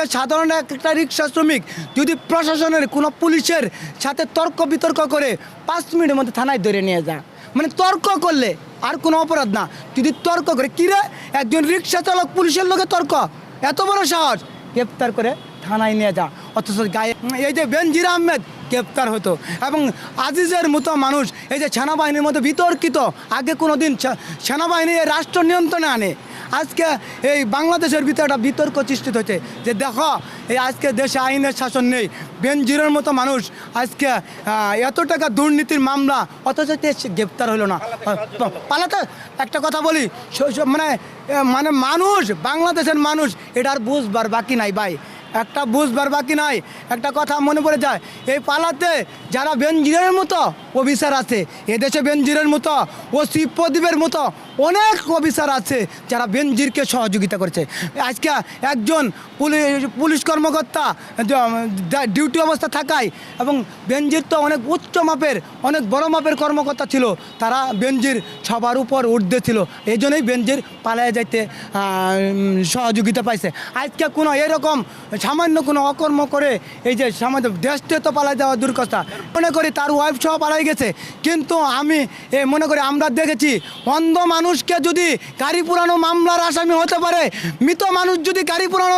আজকে সাধারণ একটা রিক্সা শ্রমিক যদি প্রশাসনের কোনো পুলিশের সাথে তর্ক বিতর্ক করে পাঁচ মিনিটের মধ্যে থানায় ধরে নিয়ে যায়। মানে তর্ক করলে আর কোনো অপরাধ না। যদি তর্ক করে কিরে একজন রিক্সা চালক পুলিশের লোকে তর্ক? এত বড় সাহস? গ্রেপ্তার করে থানায় নিয়ে যা অথচ গায়ে এই যে বেনজির আহমেদ গ্রেপ্তার হতো এবং আজিজের মতো মানুষ এই যে সেনাবাহিনীর মধ্যে বিতর্কিত, আগে কোনো দিন সেনাবাহিনী রাষ্ট্র নিয়ন্ত্রণে আনে। আজকে এই বাংলাদেশের ভিতরে একটা বিতর্ক সৃষ্টি হচ্ছে যে দেখো, এই আজকে দেশে আইনের শাসন নেই, বেনজিরের মতো মানুষ আজকে এত টাকা দুর্নীতির মামলা, অথচ গ্রেপ্তার হলো না। পালাতে, একটা কথা বলি মানে মানে মানুষ, বাংলাদেশের মানুষ, এটা আর বুঝবার বাকি নাই ভাই। একটা বুঝবার বাকি নাই, একটা কথা মনে পড়ে যায়, এই পালাতে যারা বেনজিরের মতো অফিসার আছে, এদেশে বেনজিরের মতো, ও প্রদীপের মতো অনেক অফিসার আছে যারা বেনজিরকে সহযোগিতা করেছে। আজকে একজন পুলিশ কর্মকর্তা ডিউটি অবস্থা থাকায় এবং বেনজির তো অনেক উচ্চ মাপের, অনেক বড় মাপের কর্মকর্তা ছিল, তারা বেনজির সবার উপর ঊর্ধ্বে ছিল। এই জন্যই বেনজির পালায় যাইতে সহযোগিতা পাইছে। আজকে কোনো এরকম সামান্য কোনো অকর্ম করে এই যে সামান্য দেশতে তো পালাই যাওয়া দূর মনে করি তার ওয়াইফ সহ পালাই গেছে। কিন্তু আমি মনে করি আমরা দেখেছি অন্ধ মানুষকে যদি গাড়ি পুরানো মামলার আসামি হতে পারে মৃত মানুষ যদি গাড়ি পুরানো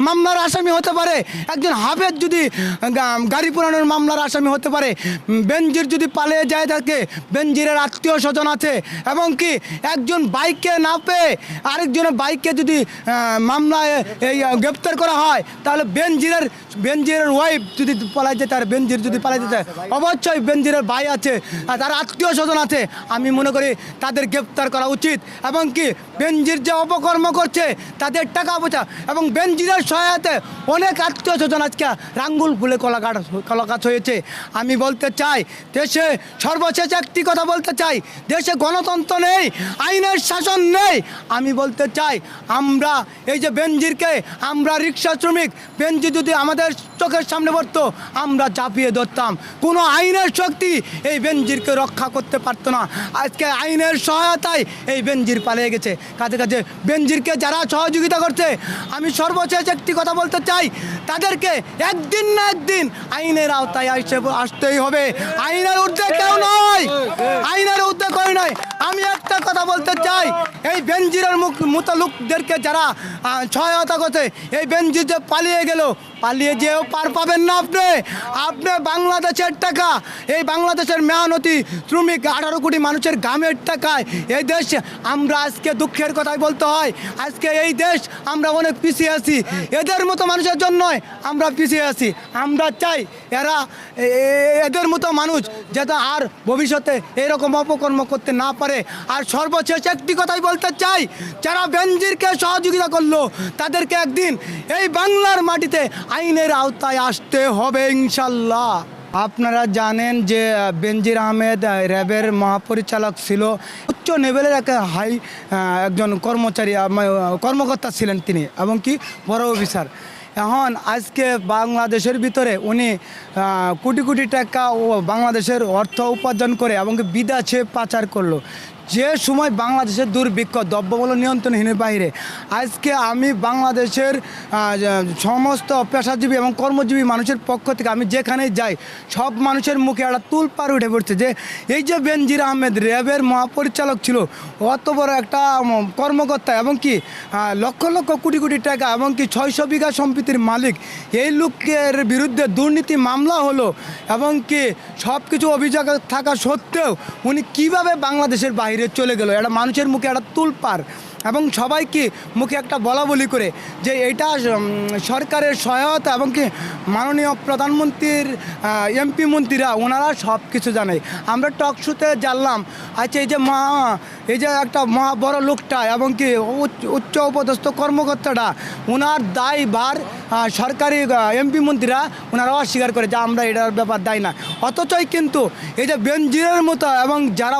মামলার আসামি হতে পারে একজন হাফেজ যদি গাড়ি পুরানোর মামলার আসামি হতে পারে উম, বেনজির যদি পালিয়ে যায় থাকে বেনজিরের আত্মীয় স্বজন আছে এবং কি একজন বাইকে না পেয়ে আরেকজনের বাইককে যদি মামলায় এই গ্রেপ্তার করা হয় তাহলে বেনজিরের বেনজিরের ওয়াইফ যদি পালাই যেতে আর বেনজির যদি পালাই যেতে অবশ্যই বেনজিরের ভাই আছে তার আত্মীয় স্বজন আছে। আমি মনে করি তাদের গ্রেপ্তার করা উচিত। এবং কি, বেনজির যে অপকর্ম করছে, তাদের টাকা পয়সা এবং বেনজিরের সহায়তায় অনেক আত্মীয় স্বজন আজকে রাঙ্গুল ফুলে কলাকাট কলাকাত হয়েছে। আমি বলতে চাই, দেশে সর্বশেষ একটি কথা বলতে চাই, দেশে গণতন্ত্র নেই, আইনের শাসন নেই। আমি বলতে চাই, আমরা, এই যে বেনজিরকে, আমরা রিক্সা শ্রমিক বেনজি যদি আমাদের চোখের সামনে পড়তো, আমরা চাপিয়ে ধরতাম। কোনো আইনের শক্তি এই বেনজিরকে রক্ষা করতে পারতো না। আজকে আইনের সহায়তায় এই বেনজির পালিয়ে গেছে। কাছে কাছে বেনজিরকে যারা সহযোগিতা করছে, আমি সর্বশেষ একটি কথা বলতে চাই, তাদেরকে একদিন না একদিন আইনের আওতায় আসতে আসতেই হবে। আইনের ঊর্ধ্বে কেউ নয়। আইনের ঊর্ধ্বে কেউ নয়। আমি একটা কথা বলতে চাই। এই বেনজিরের মুখ মতো লোকদেরকে যারা সহায়তা করছে, এই বেনজির যে পালিয়ে গেল, পালিয়ে যেও পার পাবেন না আপনি। আপনি বাংলাদেশের টাকা, এই বাংলাদেশের মেহনতি, শ্রমিক, আঠারো কোটি মানুষের গামের টাকায় এই দেশ আমরা আজকে দুঃখের কথাই বলতে হয়। আজকে এই দেশ আমরা অনেক পিছিয়ে আছি। এদের মতো মানুষের জন্যই আমরা পিছিয়ে আছি। আমরা চাই এরা এদের মতো মানুষ যাতে আর ভবিষ্যতে এরকম অপকর্ম করতে না পারে। আর সর্বশেষ একটি কথাই বলতে চাই, যারা বেনজিরকে সহযোগিতা করল, তাদেরকে একদিন এই বাংলার মাটিতে আইনের আওতায় আসতে হবে, ইনশাল্লাহ। আপনারা জানেন যে বেনজির আহমেদ র্যাবের মহাপরিচালক ছিল। উচ্চ লেভেলের এক হাই একজন কর্মচারী কর্মকর্তা ছিলেন তিনি, এবং কি বড় অফিসার। এখন আজকে বাংলাদেশের ভিতরে উনি কোটি কোটি টাকা ও বাংলাদেশের অর্থ উপার্জন করে, এবং বিদেশে পাচার করল। যে সময় বাংলাদেশের দুর্ভিক্ষ, দ্রব্যমূল্য নিয়ন্ত্রণহীনের বাইরে, আজকে আমি বাংলাদেশের সমস্ত পেশাজীবী এবং কর্মজীবী মানুষের পক্ষ থেকে আমি যেখানেই যাই, সব মানুষের মুখে একটা তুলপার উঠে পড়ছে যে, এই যে বেনজির আহমেদ র্যাবের মহাপরিচালক ছিল, অত বড় একটা কর্মকর্তা এবং কি লক্ষ লক্ষ কোটি কোটি টাকা এবং কি ছয়শো বিঘা সম্পত্তির মালিক, এই লোকের বিরুদ্ধে দুর্নীতি মামলা হলো এবং কি সব কিছু অভিযোগ থাকা সত্ত্বেও উনি কীভাবে বাংলাদেশের বাইরে চলে গেল। একটা মানুষের মুখে একটা তুলপার। এবং সবাইকে মুখে একটা বলা বলি করে যে এটা সরকারের সহায়তা এবং কি মাননীয় প্রধানমন্ত্রীর এমপি মন্ত্রীরা ওনারা সব কিছু জানে। আমরা টক শুতে জানলাম আচ্ছা এই যে মা, এই যে একটা মহা বড় লোকটা এবং কি উচ্চ- উপদস্থ কর্মকর্তাটা, ওনার দায় ভার সরকারি এমপি মন্ত্রীরা ওনারা অস্বীকার করে যে আমরা এটার ব্যাপার দায় না। অথচই কিন্তু এই যে বেনজিরের মতো এবং যারা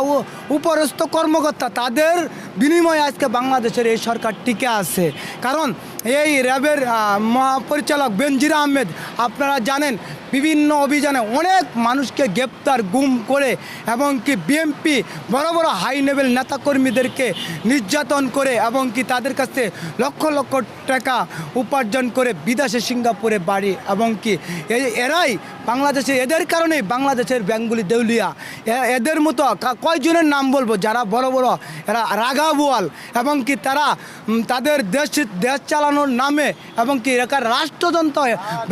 উপরস্থ কর্মকর্তা, তাদের বিনিময়ে আজকে বাংলা বাংলাদেশের এই সরকার টিকে আছে। কারণ এই র্যাবের মহাপরিচালক বেনজির আহমেদ, আপনারা জানেন, বিভিন্ন অভিযানে অনেক মানুষকে গ্রেপ্তার, গুম করে, এবং কি বিএমপি বড় বড় হাই লেভেল নেতাকর্মীদেরকে নির্যাতন করে, এবং কি তাদের কাছে লক্ষ লক্ষ টাকা উপার্জন করে বিদেশে সিঙ্গাপুরে বাড়ি, এবং কি এরাই বাংলাদেশে, এদের কারণেই বাংলাদেশের ব্যাঙ্কগুলি দেউলিয়া। এদের মতো কয়জনের নাম বলব? যারা বড় বড়, এরা রাগাবোয়াল এবং কি তারা তাদের দেশ দেশ চালানোর নামে এবং কি এলাকার রাষ্ট্রযন্ত্র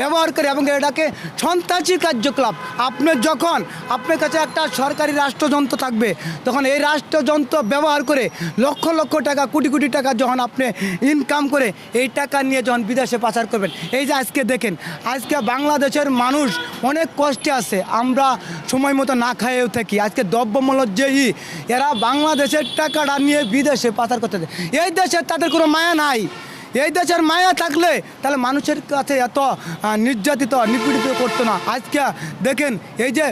ব্যবহার করে এবং এটাকে সন্ত্রাসী কার্যকলাপ। আপনি যখন, আপনার কাছে একটা সরকারি রাষ্ট্রযন্ত্র থাকবে, তখন এই রাষ্ট্রযন্ত্র ব্যবহার করে লক্ষ লক্ষ টাকা, কোটি কোটি টাকা যখন আপনি ইনকাম করে এই টাকা নিয়ে যখন বিদেশে পাচার করবেন। এই যে আজকে দেখেন, আজকে বাংলাদেশের মানুষ অনেক কষ্টে আছে, আমরা সময় মতো না খাইয়েও থাকি। আজকে দ্রব্যমূল্য যে ই এরা বাংলাদেশের টাকাটা নিয়ে বিদেশে পাচার করতে এই দেশে তাদের কোনো মায়া নাই। এই দেশের মায়া থাকলে তাহলে মানুষের কাছে এত নির্যাতিত, নিপীড়িত করতো না। আজকে দেখেন, এই যে,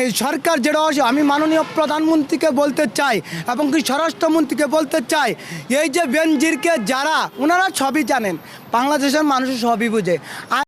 এই সরকার যেটা আছে, আমি মাননীয় প্রধানমন্ত্রীকে বলতে চাই এবং কি স্বরাষ্ট্রমন্ত্রীকে বলতে চাই, এই যে বেনজিরকে যারা, ওনারা সবই জানেন, বাংলাদেশের মানুষ সবই বুঝে।